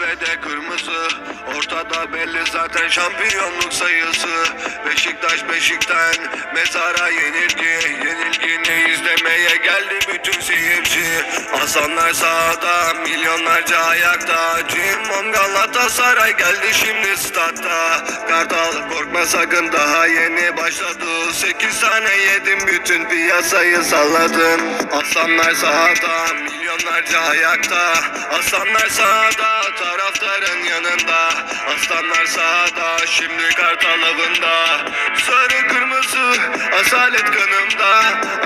ve kırmızı. Ortada belli zaten şampiyonluk sayısı. Beşiktaş Beşik'ten mezara yenilgi. Yenilgini izlemeye geldi bütün seyirci. Hasanlar sahada milyonlarca ayakta Cimbom Galatasaray geldi şimdi statta. Kartal korkma sakın daha yeni başladı. 8 tane yedim bütün piyasayı salladın Aslanlar sahada milyonlarca ayakta. Aslanlar sahada taraftarın yanında. Aslanlar sahada şimdi kartal avında. Sarı kırmızı asalet kanımda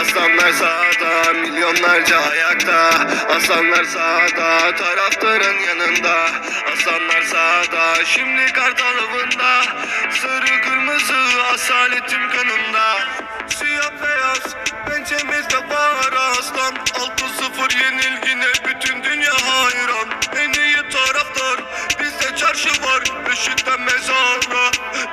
Aslanlar sahada milyonlarca ayakta. Aslanlar sahada taraftarın yanında. Aslanlar sahada şimdi kartal avında Sarı kırmızı asaletim kanımda. Siyah beyaz pençemizde var. Aslan 6-0 yenilgine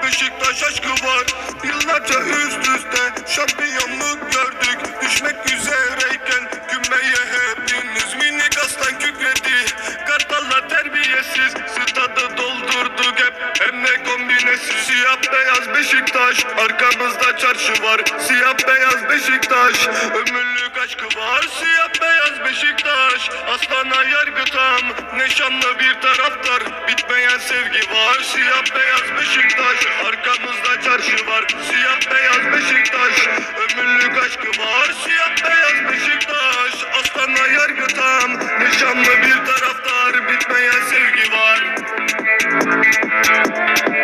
Beşiktaş aşkı var. Yıllarca üst üste şampiyonluk gördük. Düşmek üzereyken kümeye hepiniz Minik aslan kükredi. Kartallar terbiyesiz Stadı doldurduk hep. Hem de kombinesiz Siyah beyaz Beşiktaş. Arkamızda çarşı var Siyah beyaz Beşiktaş. Ömürlük Aslana yargı tam Neşanlı bir taraftar. Bitmeyen sevgi var Siyah beyaz Beşiktaş. Arkamızda çarşı var Siyah beyaz Beşiktaş. Ömürlük aşkı var Siyah beyaz Beşiktaş. Aslana yargı tam Neşanlı bir